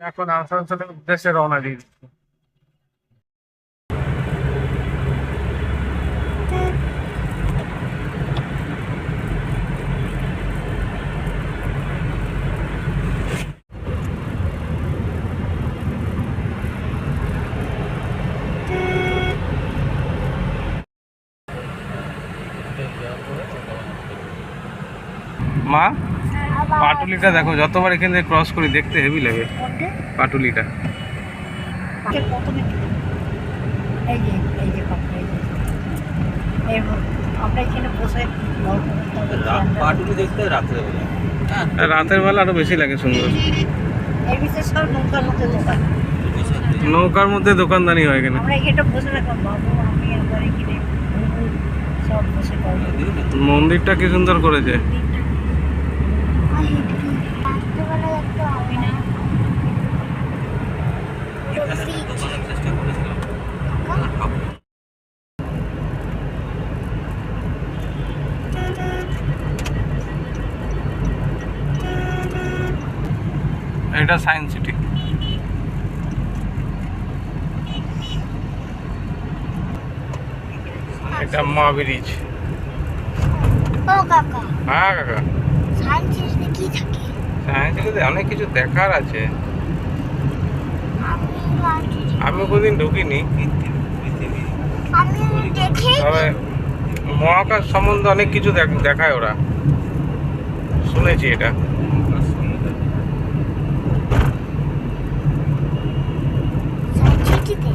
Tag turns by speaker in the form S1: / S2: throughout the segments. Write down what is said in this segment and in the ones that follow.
S1: এখন আসানসোলের উদ্দেশ্যে রওনা দিয়ে দিচ্ছি মা পাটুলিটা দেখো যতবার এখান থেকে ক্রস করি দেখতে হেভি লাগে। পাটুলিটা।
S2: প্রথমে এই যে এই যে কথা এই যে। এই আমরা এখানে বসে গল্প করতে হবে।
S3: পাটুলি দেখতে রাত্রে বেলা। হ্যাঁ।
S1: আর রাতের বেলা আরও বেশি লাগে সুন্দর।
S2: এই বিশেষ সব নৌকার মধ্যে দোকান।
S1: নৌকার মধ্যে দোকানদানি হয় এখানে। মন্দিরটা কি সুন্দর করেছে? এটা সায়েন্স সিটি। এটা মা ব্রিজ
S4: ও কাকা।
S1: হ্যাঁ কাকা।
S4: সায়েন্সে কি থাকে?
S1: সায়েন্স সিটিতে অনেক কিছু দেখার আছে।
S4: আমি
S1: কোনদিন ঢুকিনি। তবে মহাকাশ সম্বন্ধে অনেক কিছু দেখ- দেখায় ওরা। শুনেছি এটা
S4: সায়েন্সিটিতে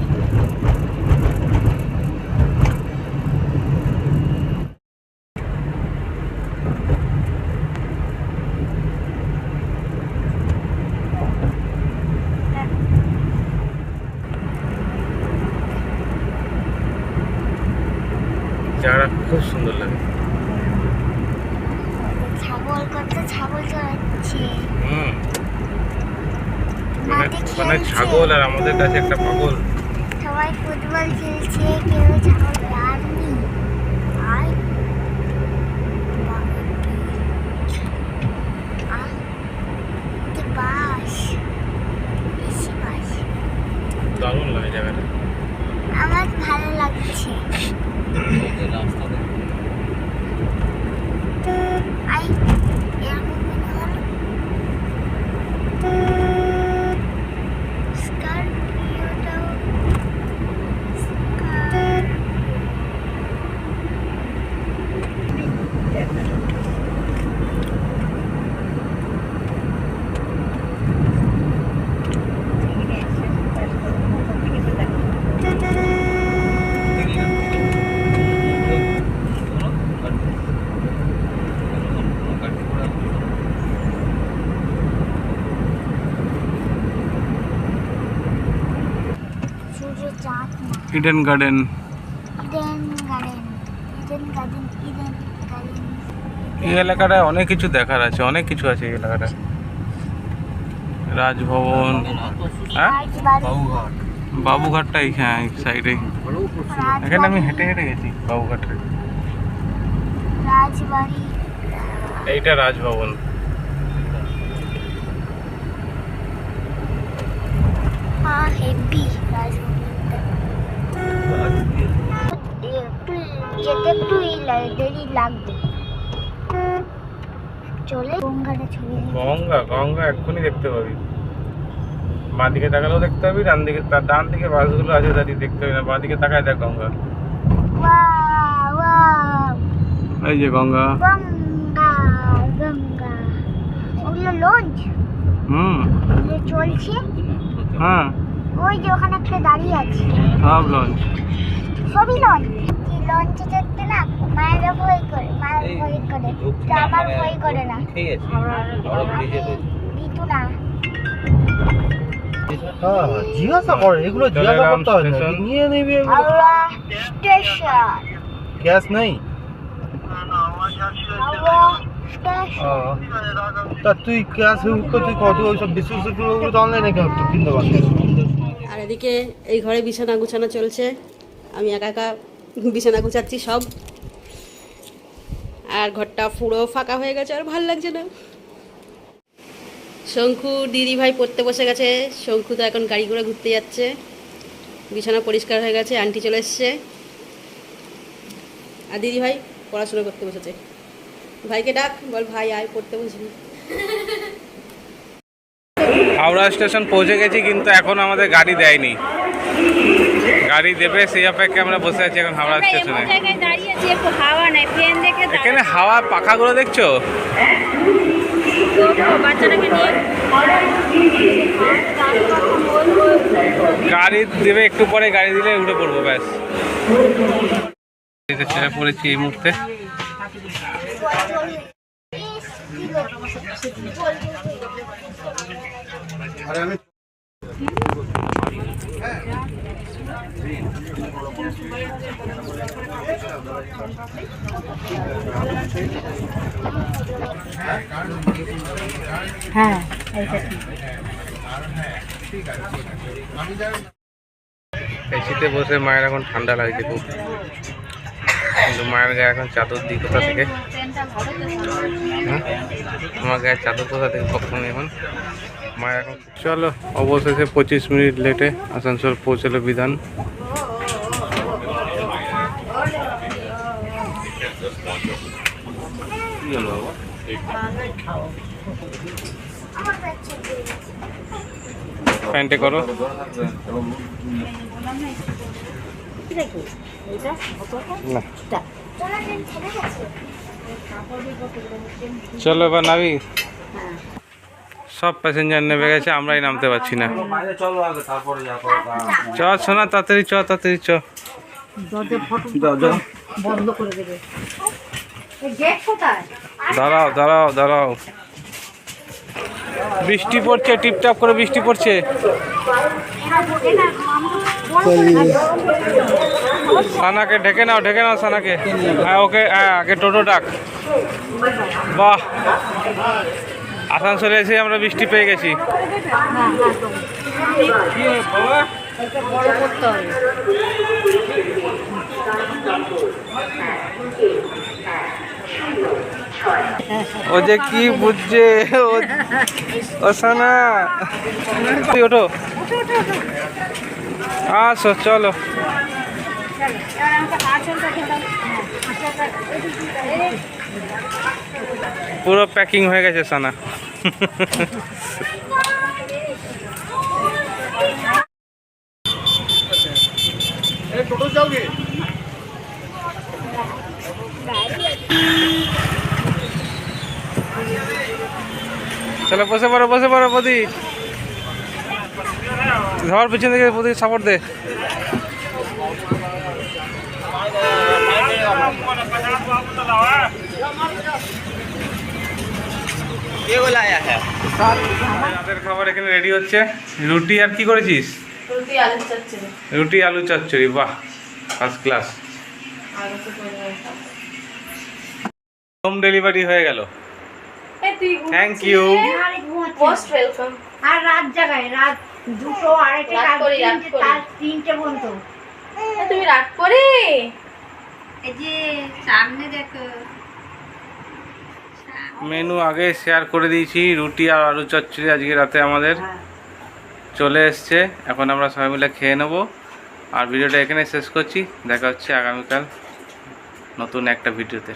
S1: জায়গাটা খুব সুন্দর লাগে।
S4: ছাগল কত ছাগল চড়াচ্ছে।
S1: হুম। মানে মানে ছাগল আর আমাদের কাছে একটা পাগল।
S4: সবাই ফুটবল খেলছে কেউ ছাগল আর
S1: দারুণ লাগে জায়গাটা।
S4: আমার ভালো লাগছে। അവസ്ഥ চাঁদ না
S1: Eden garden
S4: Eden garden Eden garden Eden garden
S1: এই এলাকাটায় অনেক কিছু দেখার আছে অনেক কিছু আছে এই এলাকাটায়। রাজভবন হ্যাঁ?
S4: রাজবাড়ি
S3: বাবুঘাট।
S1: বাবুঘাটটা এই হ্যাঁ এই সাইডে এখানে আমি হেঁটে হেঁটে গেছি বাবুঘাটে।
S4: রাজবাড়ি।
S1: এইটা রাজভবন।
S4: হ্যাঁ হেভি রাজবাড়িটা একটু যেতে একটু দেরি লাগবে। চলে গঙ্গাটা ছবি
S1: গঙ্গা গঙ্গা এক্ষুনি দেখতে পাবি। বাঁ দিকে তাকালেও দেখতে পাবি ডান দিকে তার ডান দিকে বাসগুলো আছে দাঁড়িয়ে দেখতে পাবি না। বাঁ দিকে তাকায় দেখ গঙ্গা। এই যে গঙ্গা।
S4: গঙ্গা গঙ্গা। ওগুলো লঞ্চ
S1: হুম।
S4: চলছে?
S1: হ্যাঁ।
S4: ওই যে ওখানে একটা দাঁড়িয়ে আছে।
S1: সব লঞ্চ
S4: সবই লঞ্চ লঞ্চে চড়তে না মায়ের ভয় করে মায়ের ভয় করে। তো আমার
S3: মানে
S4: ভয় করে না।
S3: ঠিক আছে আমরা
S4: না।
S5: জিজ্ঞাসা করে এগুলো জিজ্ঞাসা করতে হয় না। নিয়ে নেবে
S4: হাওড়া স্টেশন
S5: ক্যাশ নেই?
S4: হাওড়া স্টেশন
S5: ও, তা তুই ক্যাশ তুই কত ওইসব বিস্কুট তো অনলাইনে কিনতে পারছিস
S6: আর এদিকে এই ঘরে বিছানা গুছানো চলছে। আমি একা একা বিছানা গুছাচ্ছি সব। আর ঘরটা পুরো ফাঁকা হয়ে গেছে, আর ভালো লাগছে না। শঙ্কু দিদি ভাই পড়তে বসে গেছে। শঙ্কু তো এখন গাড়ি করে ঘুরতে যাচ্ছে। বিছানা পরিষ্কার হয়ে গেছে, আন্টি চলে এসছে। আর দিদি ভাই পড়াশোনা করতে বসেছে। ভাইকে ডাক, বল ভাই আয়, পড়তে বসবি।
S1: হাওড়া স্টেশন পৌঁছে গেছি কিন্তু এখন আমাদের গাড়ি দেয়নি। গাড়ি দেবে সেই অপেক্ষায় আমরা বসে আছি এখন হাওড়া স্টেশনে। এখানে হাওয়া পাখাগুলো দেখছ? গাড়ি দেবে একটু পরে গাড়ি দিলে উঠে পড়ব ব্যাস। ছেড়ে পড়েছি এই মুহূর্তে।
S2: হ্যাঁ
S1: এসিতে বসে মায়ের এখন ঠান্ডা লাগছে খুব। কিন্তু মায়ের গায়ে এখন চাদর দিই কোথা থেকে? আমার গায়ে চাদর কোথা থেকে? কখন এখন? চলো অবশেষে পঁচিশ মিনিট লেটে আসানসোল পৌঁছলো বিধান। প্যান্টে করো। চলো এবার নামি সব প্যাসেঞ্জার নেমে গেছে আমরাই নামতে পারছি না। চ সোনা তাড়াতাড়ি চ তাড়াতাড়ি চ।
S2: দরজা ফটো বন্ধ করে দেবে। এই গেট কোথায়?
S1: দাঁড়াও দাঁড়াও দাঁড়াও। বৃষ্টি পড়ছে টিপটাপ করে বৃষ্টি পড়ছে। সানাকে ঢেকে নাও ঢেকে নাও সানাকে। হ্যাঁ ওকে হ্যাঁ আগে টোটো ডাক। বাহ। আসানসোলে এসে আমরা বৃষ্টি পেয়ে গেছি। ও যে কি বুঝছে? ও সানা। ওঠো। আসো চলো। পুরো প্যাকিং হয়ে গেছে, সানা। চলো, বসে পড়ো বসে পড়ো বদি ধর পিছন থেকে বদি সাপোর্ট দে। রাতের খাবার এখানে রেডি হচ্ছে। রুটি আর কি করেছিস? রুটি আলু চচ্চড়ি। বাহ ফার্স্ট ক্লাস হোম ডেলিভারি হয়ে গেল। থ্যাংক ইউ
S4: মোস্ট ওয়েলকাম
S2: আর রাত জাগায় রাত দুটো আড়াইটে
S4: রাত
S2: তিনটে পর্যন্ত।
S4: তুমি রাত করে?
S2: এই যে সামনে দেখো।
S1: মেনু আগে শেয়ার করে দিয়েছি রুটি আর আলু চচ্চড়ি আজকে রাতে আমাদের। চলে এসছে। এখন আমরা সবাই মিলে খেয়ে নেব। আর ভিডিওটা এখানে শেষ করছি। দেখা হচ্ছে আগামীকাল নতুন একটা ভিডিওতে।